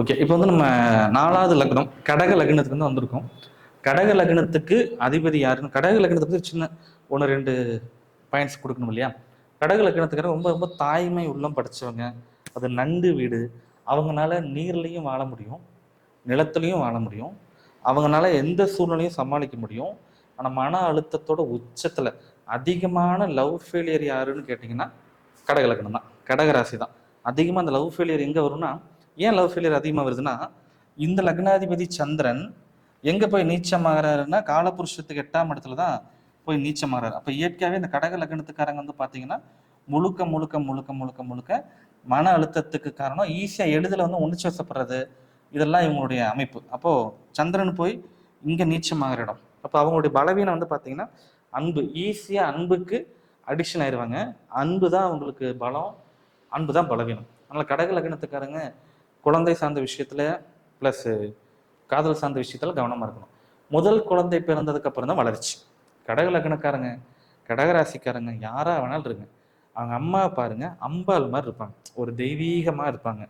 Okay இப்போ வந்து நம்ம நாலாவது லக்னம் கடக லக்னத்துக்கு வந்து வந்திருக்கோம். கடக லக்னத்துக்கு அதிபதி யாருன்னு கடக லக்னத்துக்கு வந்து சின்ன ஒன்று ரெண்டு பாயிண்ட்ஸ் கொடுக்கணும் இல்லையா? கடக லக்னத்துக்கு ரொம்ப ரொம்ப தாய்மை உள்ளம் படித்தவங்க அது நண்டு வீடு. அவங்கனால நீர்லையும் வாழ முடியும் நிலத்துலையும் வாழ முடியும். அவங்கனால எந்த சூழ்நிலையும் சமாளிக்க முடியும். ஆனால் மன அழுத்தத்தோட உச்சத்தில் அதிகமான லவ் ஃபெயிலியர் யாருன்னு கேட்டிங்கன்னா கடக லக்னம் தான். கடகராசி தான். அதிகமாக அந்த லவ் ஃபெயிலியர் எங்கே வரும்னா ஏன் லவ் ஃபெயிலியர் அதிகமாக வருதுன்னா இந்த லக்னாதிபதி சந்திரன் எங்கே போய் நீச்சமாகறாருன்னா காலபுருஷத்துக்கு எட்டாம் இடத்துல தான் போய் நீச்சமாகறாரு அப்போ இயற்கையாகவே இந்த கடக லக்னத்துக்காரங்க வந்து பார்த்தீங்கன்னா முழுக்க முழுக்க முழுக்க முழுக்க முழுக்க மன அழுத்தத்துக்கு காரணம் ஈஸியாக எளிதில் வந்து உணர்ச்சி வசப்படுறது இதெல்லாம் இவங்களுடைய அமைப்பு. அப்போது சந்திரன் போய் இங்கே நீச்சமாகிற இடம். அப்போ அவங்களுடைய பலவீனம் வந்து பார்த்தீங்கன்னா அன்பு. ஈஸியாக அன்புக்கு அடிக்ஷன் ஆயிடுவாங்க அன்பு தான் அவங்களுக்கு பலம். அன்பு தான் பலவீனம். அதனால் கடக லக்னத்துக்காரங்க குழந்தை சார்ந்த விஷயத்தில் ப்ளஸ் காதல் சார்ந்த விஷயத்தில் கவனமாக இருக்கணும். முதல் குழந்தை பிறந்ததுக்கு அப்புறம் தான் வளர்ச்சி. கடக லக்னக்காரங்க கடகராசிக்காரங்க யாராக வேணாலும் இருங்க. அவங்க அம்மா பாருங்க அம்பாள் மாதிரி இருப்பாங்க. ஒரு தெய்வீகமாக இருப்பாங்க.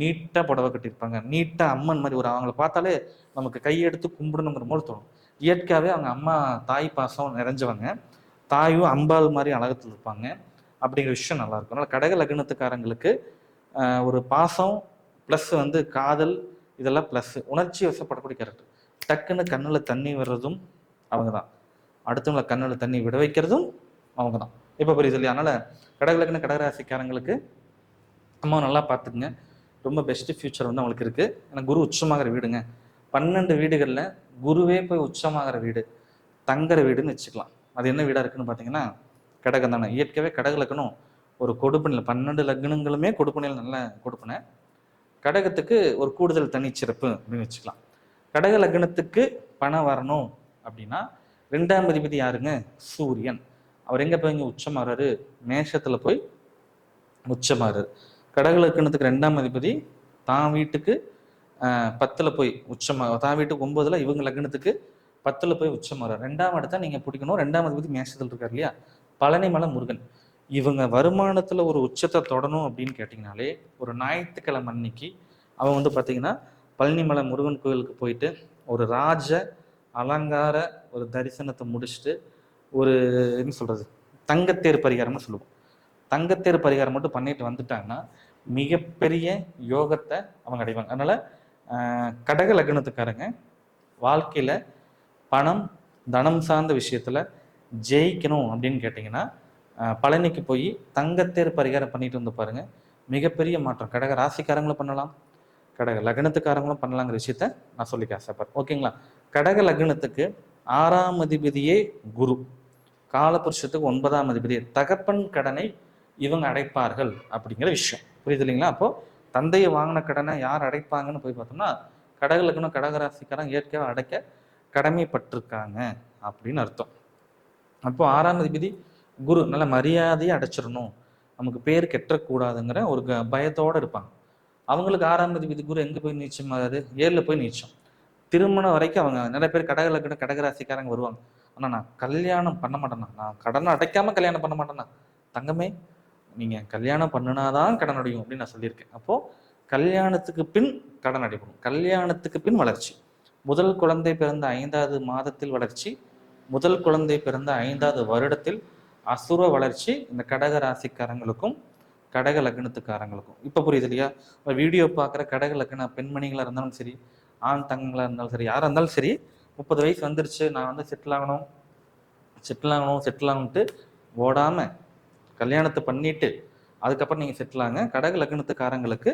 நீட்டாக புடவை கட்டியிருப்பாங்க. நீட்டாக அம்மன் மாதிரி ஒரு அவங்கள பார்த்தாலே நமக்கு கையெடுத்து கும்பிடணுங்கிற மாதிரி தோணும். இயற்கையாகவே அவங்க அம்மா தாய் பாசம் நிறைஞ்சவங்க. தாயும் அம்பாள் மாதிரி அழகத்தில் இருப்பாங்க. அப்படிங்கிற விஷயம் நல்லா இருக்கும். அதனால கடக லக்னத்துக்காரங்களுக்கு ஒரு பாசம் ப்ளஸ் வந்து காதல் இதெல்லாம் ப்ளஸ் உணர்ச்சி வசப்படக்கூடிய கேரக்டர் டக்குன்னு கண்ணில் தண்ணி விடுறதும் அவங்க தான் அடுத்தவங்கள கண்ணில் தண்ணி விட வைக்கிறதும் அவங்க தான் இப்போ புரியுது இல்லையா? அதனால் கடகலக்குன்னு கடகராசிக்காரங்களுக்கு அம்மா நல்லா பார்த்துக்குங்க. ரொம்ப பெஸ்ட் ஃபியூச்சர் வந்து அவங்களுக்கு இருக்குது ஏன்னா குரு உச்சமாகிற வீடுங்க. பன்னெண்டு வீடுகளில் குருவே போய் உச்சமாகிற வீடு. தங்குற வீடுன்னு வச்சுக்கலாம். அது என்ன வீடாக இருக்குன்னு பார்த்தீங்கன்னா கடகம் தானே? இயற்கையாகவே கடகலக்கணும். ஒரு கொடுப்பனையில் பன்னெண்டு லக்னங்களுமே கொடுப்பனையில் நல்ல கொடுப்பனை. கடகத்துக்கு ஒரு கூடுதல் தனிச்சிறப்பு அப்படின்னு வச்சுக்கலாம். கடக லக்னத்துக்கு பணம் வரணும் அப்படின்னா ரெண்டாம் அதிபதி யாருங்க? சூரியன். அவர் எங்கே போய் இங்கே உச்சமாறாரு? மேஷத்துல போய் உச்சமாறாரு. கடக லக்னத்துக்கு ரெண்டாம் அதிபதி தான் வீட்டுக்கு ஆஹ், பத்துல போய் உச்சமா தான் வீட்டுக்கு ஒன்பதுல இவங்க லக்னத்துக்கு பத்தில் போய் உச்சமாறாரு. ரெண்டாம் இடத்த நீங்க பிடிக்கணும். ரெண்டாம் அதிபதி மேஷத்தில் இருக்கார் இல்லையா? பழனிமலை முருகன். இவங்க வருமானத்தில் ஒரு உச்சத்தை தொடணும் அப்படின்னு கேட்டிங்கனாலே ஒரு ஞாயிற்றுக்கிழமை அன்னைக்கு அவன் வந்து பார்த்தீங்கன்னா பழனிமலை முருகன் கோயிலுக்கு போயிட்டு ஒரு ராஜ அலங்கார ஒரு தரிசனத்தை முடிச்சுட்டு ஒரு என்ன சொல்கிறது தங்கத்தேர் பரிகாரம்னு சொல்லுவோம். தங்கத்தேர் பரிகாரம் மட்டும் பண்ணிட்டு வந்துட்டாங்கன்னா மிகப்பெரிய யோகத்தை அவங்க அடைவாங்க. அதனால் கடக லக்னத்துக்காரங்க வாழ்க்கையில் பணம் தனம் சார்ந்த விஷயத்தில் ஜெயிக்கணும் அப்படின்னு கேட்டிங்கன்னா பழனிக்கு போய் தங்கத்தேர் பரிகாரம் பண்ணிட்டு வந்து பாருங்க. மிகப்பெரிய மாற்றம். கடக ராசிக்காரங்களும் பண்ணலாம். கடக லக்னத்துக்காரங்களும் பண்ணலாங்கிற விஷயத்த நான் சொல்லிக்க ஆசைப்படுறேன். ஓகேங்களா? கடக லக்னத்துக்கு ஆறாம் அதிபதியே குரு. காலபுருஷத்துக்கு ஒன்பதாம் அதிபதி. தகப்பன் கடனை இவங்க அடைப்பார்கள் அப்படிங்கிற விஷயம். புரியுது இல்லைங்களா? அப்போ தந்தையை வாங்கின கடனை யார் அடைப்பாங்கன்னு போய் பார்த்தோம்னா கடக லக்னம் கடகராசிக்காரன் இயற்கையாக அடைக்க கடமைப்பட்டிருக்காங்க அப்படின்னு அர்த்தம். அப்போ ஆறாம் அதிபதி குரு நல்ல மரியாதையை அடைச்சிடணும். நமக்கு பேர் கெட்டக்கூடாதுங்கிற ஒரு க இருப்பாங்க. அவங்களுக்கு ஆறாம் அதிபதி குரு எங்கே போய் நீச்சம் ஆகாது ஏரில் போய் நீச்சம். திருமணம் வரைக்கும் அவங்க நிறைய பேர் கடக லக்ன கடகராசிக்காரங்க வருவாங்க. ஆனால் நான் கல்யாணம் பண்ண மாட்டேன்னா நான் கடனை அடைக்காமல் கல்யாணம் பண்ண மாட்டேன்னா தங்கமே நீங்கள் கல்யாணம் பண்ணினாதான் கடன் அடையும் அப்படின்னு நான் சொல்லியிருக்கேன். அப்போ கல்யாணத்துக்கு பின் கடன் அடைப்படும் கல்யாணத்துக்கு பின் வளர்ச்சி. முதல் குழந்தை பிறந்த ஐந்தாவது மாதத்தில் வளர்ச்சி. முதல் குழந்தை பிறந்த ஐந்தாவது வருடத்தில் அசுர வளர்ச்சி இந்த கடக ராசிக்காரங்களுக்கும் கடக லக்னத்துக்காரங்களுக்கும். இப்போ புரியுது இல்லையா? வீடியோ பார்க்குற கடக லக்ன பெண்மணிகளாக இருந்தாலும் சரி ஆண் தங்கங்களாக இருந்தாலும் சரி யாராக இருந்தாலும் சரி முப்பது வயசு வந்துருச்சு நான் வந்து செட்டில் ஆகணும் செட்டில் ஆகணும் செட்டில் ஆகணுன்ட்டு ஓடாமல் கல்யாணத்தை பண்ணிட்டு அதுக்கப்புறம் நீங்கள் செட்டில் ஆங்க. கடக லக்னத்துக்காரங்களுக்கு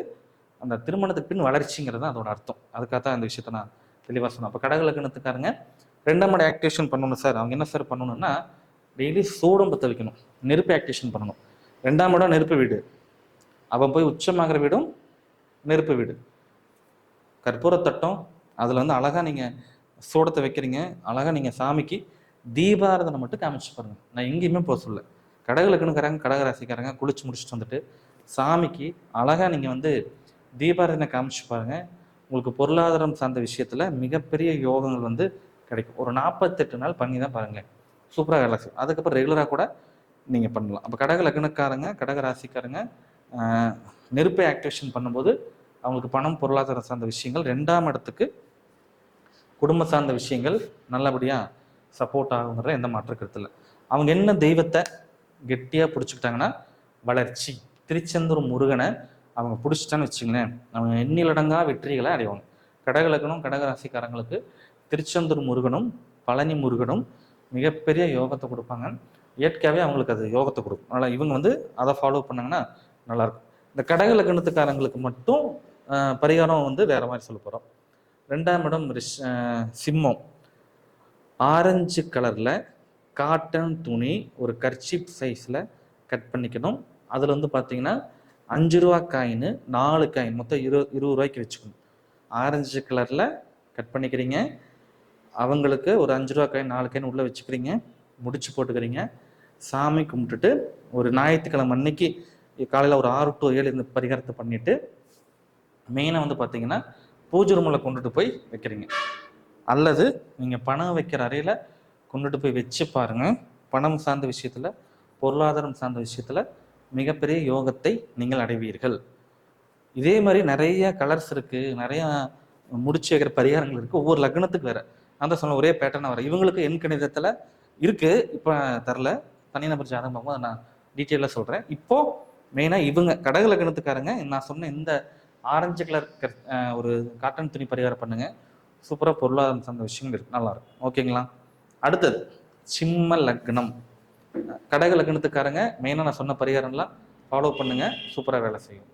அந்த திருமணத்துக்கு பின் வளர்ச்சிங்கிறது தான் அதோட அர்த்தம். அதுக்காக தான் அந்த விஷயத்த நான் தெளிவாக சொன்னேன். அப்போ கடக லக்னத்துக்காரங்க ரெண்டாம் மணி ஆக்டிவேஷன் பண்ணணும் சார் அவங்க என்ன சார் பண்ணணும்னா டெய்லி சூடம் பற்ற வைக்கணும். நெருப்பு ஆக்டிவேஷன் பண்ணணும். ரெண்டாம் இடம் நெருப்பு வீடு. அவன் போய் உச்சமாகிற வீடும் நெருப்பு வீடு. கற்பூரத்தட்டம் அதில் வந்து அழகாக நீங்கள் சூடத்தை வைக்கிறீங்க. அழகாக நீங்கள் சாமிக்கு தீபாரதனை மட்டும் காமிச்சு பாருங்கள் நான் எங்கேயுமே போக சொல்ல கடகளுக்குன்னுக்காரங்க கடகராசிக்காரங்க குளிச்சு முடிச்சுட்டு வந்துட்டு சாமிக்கு அழகாக நீங்கள் வந்து தீபாரதனை காமிச்சு பாருங்கள் உங்களுக்கு பொருளாதாரம் சார்ந்த விஷயத்தில் மிகப்பெரிய யோகங்கள் வந்து கிடைக்கும். ஒரு நாற்பத்தெட்டு நாள் பண்ணி தான் பாருங்களேன் சூப்பராக வேலை செய்யும் அதுக்கப்புறம் ரெகுலராக கூட நீங்கள் பண்ணலாம். அப்போ கடக லக்னக்காரங்க கடக ராசிக்காரங்க நெருப்பை ஆக்டிவேஷன் பண்ணும்போது அவங்களுக்கு பணம் பொருளாதாரம் சார்ந்த விஷயங்கள் ரெண்டாம் இடத்துக்கு குடும்ப சார்ந்த விஷயங்கள் நல்லபடியாக சப்போர்ட் ஆகுங்கிற எந்த மாற்ற கருத்து இல்லை அவங்க என்ன தெய்வத்தை கெட்டியாக பிடிச்சிக்கிட்டாங்கன்னா வளர்ச்சி. திருச்செந்தூர் முருகனை அவங்க பிடிச்சிட்டான்னு வச்சுங்களேன் அவங்க எண்ணிலடங்கா வெற்றிகளை அடைவாங்க. கடகலக்கணும் கடகராசிக்காரங்களுக்கு திருச்செந்தூர் முருகனும் பழனி முருகனும் மிகப்பெரிய யோகத்தை கொடுப்பாங்க. இயற்கையாகவே அவங்களுக்கு அது யோகத்தை கொடுக்கும். அதனால் இவங்க வந்து அதை ஃபாலோ பண்ணாங்கன்னா நல்லாயிருக்கும். இந்த கடக லக்னத்துக்காரங்களுக்கு மட்டும் பரிகாரம் வந்து வேற மாதிரி சொல்ல போகிறோம் ரெண்டாம் இடம் ரிஷ் சிம்மம். ஆரஞ்சு கலரில் காட்டன் துணி ஒரு கர்ச்சிப் சைஸில் கட் பண்ணிக்கணும். அதில் வந்து பார்த்தீங்கன்னா அஞ்சு ரூபா காயின் நாலு காயின் மொத்தம் இரு இருபது ரூபாய்க்கு வச்சுக்கணும். ஆரஞ்சு கலரில் கட் பண்ணிக்கிறீங்க. அவங்களுக்கு ஒரு அஞ்சு ரூபா காயின் நாலு காயின் உள்ளே வச்சுக்கிறீங்க. முடிச்சு போட்டுக்கிறீங்க. சாமி கும்பிட்டுட்டு ஒரு ஞாயிற்றுக்கிழமை அன்னைக்கு காலையில் ஒரு ஆறு டு ஏழு இந்த பரிகாரத்தை பண்ணிட்டு மெயினாக வந்து பார்த்தீங்கன்னா பூஜை ரூமில் கொண்டுட்டு போய் வைக்கிறீங்க. அல்லது நீங்கள் பணம் வைக்கிற அறையில் கொண்டுட்டு போய் வச்சு பாருங்க. பணம் சார்ந்த விஷயத்தில் பொருளாதாரம் சார்ந்த விஷயத்தில் மிகப்பெரிய யோகத்தை நீங்கள் அடைவீர்கள். இதே மாதிரி நிறைய கலர்ஸ் இருக்குது நிறையா முடிச்சு வைக்கிற பரிகாரங்கள் இருக்குது ஒவ்வொரு லக்னத்துக்கு வேறு. நான் தான் சொன்ன ஒரே பேட்டர்னாக வரேன் இவங்களுக்கு எண் கணிதத்தில் இருக்குது இப்போ தரல. தனிநபர் ஜாதகம் பார்க்கும்போது அதை நான் டீட்டெயிலாக சொல்கிறேன் இப்போ மெயினாக இவங்க கடக லக்னத்துக்காரங்க நான் சொன்ன இந்த ஆரஞ்சு கலர் ஒரு காட்டன் துணி பரிகாரம் பண்ணுங்க. சூப்பராக பொருளாதாரம் சார்ந்த விஷயங்கள் இருக்கு. நல்லா இருக்கும். ஓகேங்களா? அடுத்தது சிம்ம லக்னம். கடக லக்னத்துக்காரங்க மெயினாக நான் சொன்ன பரிகாரம்லாம் ஃபாலோ பண்ணுங்க. சூப்பராக வேலை செய்யும்.